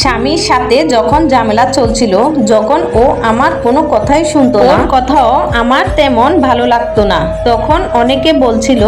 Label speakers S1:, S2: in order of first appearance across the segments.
S1: স্বামীর সাথে যখন ঝামেলা চলছিল যখন ও আমার কোনো কথাই শুনতো না কথাও আমার তেমন ভালো লাগতো না। তখন অনেকে বলছিল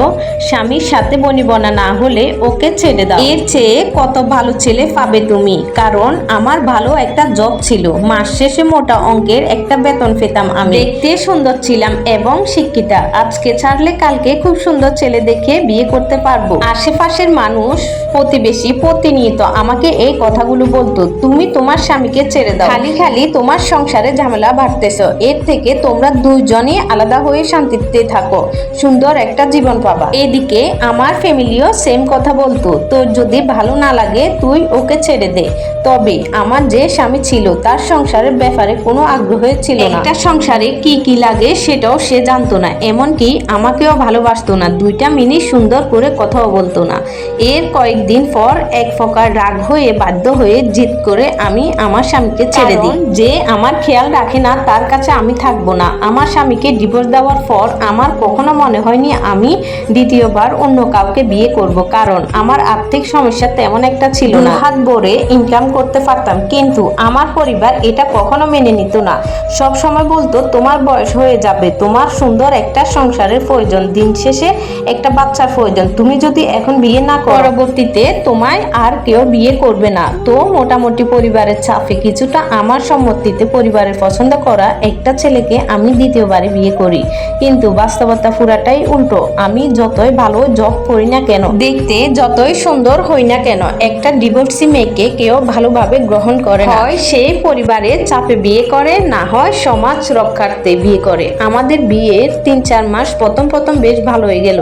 S1: স্বামীর সাথে বনিবনা না হলে ওকে ছেড়ে দাও। এর চেয়ে কত ভালো ছেলে পাবে তুমি? কারণ আমার ভালো একটা জব ছিল। মাস শেষে মোটা অঙ্কের একটা বেতন পেতাম আমি। দেখতে সুন্দর ছিলাম এবং শিক্ষিতা। আজকে ছাড়লে কালকে খুব সুন্দর ছেলে দেখে বিয়ে করতে পারব। আশেপাশের মানুষ প্রতিবেশী, প্রতিনিয়ত আমাকে এই কথাগুলো বলতো, তুমি তোমার স্বামীকে ছেড়ে দাও। খালি খালি তোমার সংসারে ঝামেলা বাড়তেছ। এর থেকে তোমরা দুইজনই আলাদা হয়ে শান্তিতে থাকো। সুন্দর একটা জীবন পাবা। এদিকে আমার ফ্যামিলিও সেম কথা বলতো, তোর যদি ভালো না লাগে, তুই ওকে ছেড়ে দে। তবে আমার যে স্বামী ছিল, তার সংসারের ব্যাপারে কোনো আগ্রহ ছিল না। একটা সংসারে কি কি লাগে সেটাও সে জানতো না। এমনকি আমাকেও ভালোবাসতো না। দুইটা মিনিট সুন্দর করে কথাও বলতো না। এর কয়েকদিন পর এক প্রকার রাগ হয়ে বাধ্য হয়ে জিদ করে আমি আমার স্বামীকে ছেড়ে দিই। যে আমার খেয়াল রাখে না তার কাছে আমি থাকব না। আমার স্বামীকে ডিভোর্স দেওয়ার পর আমার কখনো মনে হয়নি আমি দ্বিতীয়বার অন্য কাউকে বিয়ে করব। কারণ আমার আর্থিক সমস্যা তেমন একটা ছিল না। হাত ভরে ইনকাম করতে পারতাম কিন্তু আমার পরিবার এটা কখনো মেনে নিত না। সব সময় বলতো তোমার বয়স হয়ে যাবে তোমার সুন্দর একটা সংসারের প্রয়োজন। দিন শেষে একটা বাচ্চার প্রয়োজন। তুমি যদি এখন বিয়ে না করো পরবর্তীতে তোমায় আর কেউ বিয়ে করবে না। তো মোটামুটি পরিবারের চাপে কিছুটা আমার সম্মতিতে পরিবারের পছন্দ করা একটা ছেলেকে আমি দ্বিতীয়বারে বিয়ে করি। কিন্তু বাস্তবতা পুরাটাই উল্টো। আমি যতই ভালো জব করি না কেন দেখতে যতই সুন্দর হই না কেন একটা ডিভোর্সি মেয়েকে কেউ ভালোভাবে গ্রহণ করে না। হয় সে পরিবারের চাপে বিয়ে করে না হয় সমাজ রক্ষার্থে বিয়ে করে। আমাদের বিয়ের তিন চার মাস প্রথম প্রথম বেশ ভালো হয়ে গেল।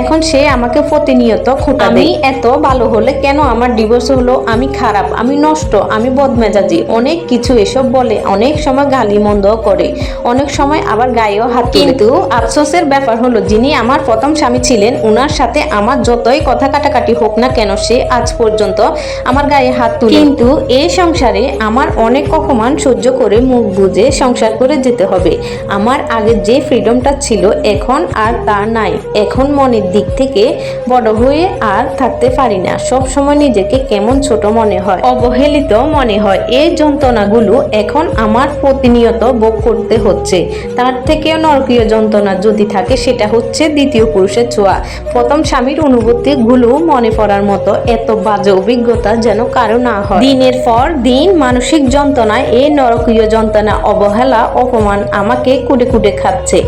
S1: এখন সে আমাকে প্রতিনিয়ত খোটা আমি এত ভালো হলে কেন আমার ডিভোর্স হলো? আমি খারাপ আমি নষ্ট আমি বদমেজাজি। অনেক কিছু এসব বলে অনেক সময় গালি মন্দ করে অনেক সময় আবার গায়েও হাত কিন্তু আফসোসের ব্যাপার হলো যিনি আমার প্রথম স্বামী ছিলেন উনার সাথে আমার যতই কথা কাটাকাটি হোক না কেন সে আজ পর্যন্ত আমার গায়ে হাত তুলে। কিন্তু এই সংসারে আমার অনেক অপমান সহ্য করে মুখ বুজে সংসার করে যেতে হবে। আমার আগে যে ফ্রিডমটা ছিল এখন আর তা নাই। এখন মনের দিক থেকে বড় হয়ে আর থাকতে পারি না, সব সময় নিজেকে কেমন ছোট মনে হয়। অবহেলিত মনে হয়, এই যন্ত্রণাগুলো এখন আমার প্রতিনিয়ত ভোগ করতে হচ্ছে। তার থেকেও নরকীয় যন্ত্রণা যদি থাকে, সেটা হচ্ছে দ্বিতীয় পুরুষের ছোঁয়া। প্রথম স্বামীর অনুভূতিগুলো মনে পড়ার মতো এত বাজে অভিজ্ঞতা যেন কারও না হয়। দিনের পর দিন মানসিক যন্ত্রণায় এই নরকীয় যন্ত্রণা, অবহেলা, অপমান আমাকে কুটে কুটে খাচ্ছে।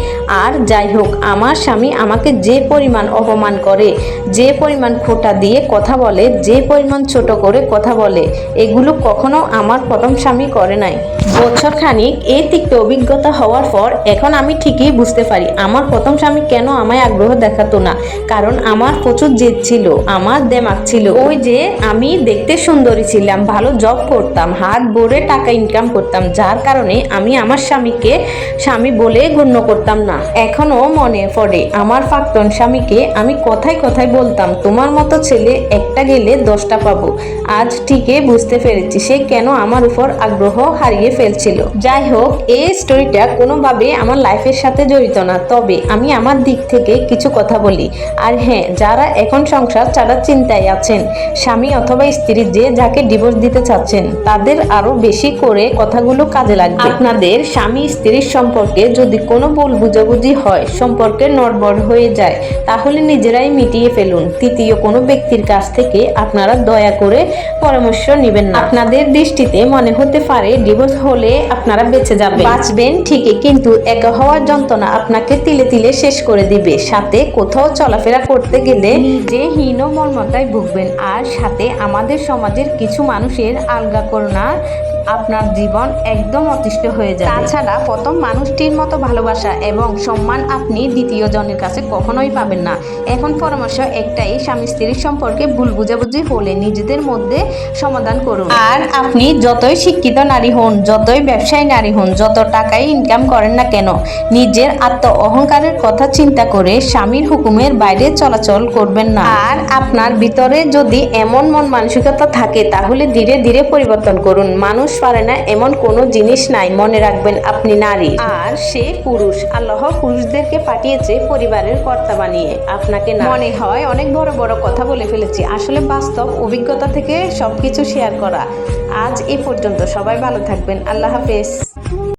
S1: আর যাই হোক, আমার স্বামী আমাকে যে পরিমাণ অপমান করে, যে পরিমাণ খোটা দিয়ে কথা বলে, যে পরিমাণ ছোট করে কথা বলে, এগুলো কখনো আমার প্রথম স্বামী করে নাই। বছর খানিক এই তিক্ত অভিজ্ঞতা হওয়ার পর এখন আমি ঠিকই বুঝতে পারি, আমার প্রথম স্বামী কেন আমায় আগ্রহ দেখাতো না। কারণ আমার প্রচুর জেদ ছিল, আমার দেমাগ ছিল। ওই যে আমি দেখতে সুন্দরী ছিলাম, ভালো জব করতাম, হাত ভরে টাকা ইনকাম করতাম, যার কারণে আমি আমার স্বামীকে স্বামী বলে গণ্য করতাম না। এখনও মনে পড়ে। আমার প্রাক্তন স্বামীকে আমি কথায় কথায় বলতাম, তোমার মতো ছেলে একটা গেলে দশটা পাবো। আজ ঠিকই বুঝতে পেরেছি, সে কেন আমার উপর আগ্রহ হারিয়ে ফেলছিল। যাই হোক, এই স্টোরিটা কোনোভাবে আমার লাইফের সাথে জড়িত না। তবে আমি আমার দিক থেকে কিছু কথা বলি। আর হ্যাঁ যারা এখন সংসার ছাড়ার চিন্তায় আছেন, স্বামী অথবা স্ত্রী যে যাকে ডিভোর্স দিতে চাচ্ছেন, তাদের আরও বেশি করে কথাগুলো কাজে লাগবে। আপনাদের স্বামী স্ত্রীর সম্পর্কে যদি কোনো ভুল বুঝাবুঝি হয়, সম্পর্কে নড়বড় হয়ে যায়, তাহলে নিজেরাই মিটিয়ে ফেলুন। তৃতীয় কোনো ব্যক্তির কাছ থেকে আপনারা দয়া করে পরামর্শ নেবেন না। আপনাদের দৃষ্টিতে মনে হতে পারে, ডিভোর্স হলে আপনারা বেঁচে যাবেন। বাঁচবেন ঠিকই, কিন্তু একা হওয়ার যন্ত্রণা আপনাকে তিলে তিলে শেষ করে দিবে। সাথে কোথাও চলাফেরা করতে গেলে যে হীন মর্মতায় ভুগবেন। আর সাথে আমাদের সমাজের কিছু মানুষের আলগা করোনা আপনার জীবন একদম অতিষ্ঠ হয়ে যাবে। তাছাড়া প্রথম মানুষটির মতো ভালোবাসা এবং সম্মান আপনি দ্বিতীয় জনের কাছে কখনোই পাবেন না। এখন পরামর্শ একটাই, স্বামী স্ত্রীর সম্পর্কে ভুল বুঝাবুঝি হলে নিজেদের মধ্যে সমাধান করুন। আর আপনি যতই শিক্ষিত নারী হন, যতই ব্যবসায়ী নারী হন, যত টাকাই ইনকাম করেন না কেন, নিজের আত্ম অহংকারের কথা চিন্তা করে স্বামীর হুকুমের বাইরে চলাচল করবেন না। আর আপনার ভিতরে যদি এমন মন মানসিকতা থাকে, তাহলে ধীরে ধীরে পরিবর্তন করুন। মানুষ মানুষ পারে না, এমন কোনো জিনিস নাই। মনে রাখবেন, আপনি নারী। আর সে পুরুষ। আল্লাহ পুরুষদেরকে পাঠিয়েছে পরিবারের কর্তা বানিয়ে। আপনাকে মনে হয় অনেক বড় বড় কথা বলে ফেলেছি। আসলে বাস্তব অভিজ্ঞতা থেকে সবকিছু শেয়ার করা। আজ এ পর্যন্ত সবাই ভালো থাকবেন। আল্লাহ হাফেজ।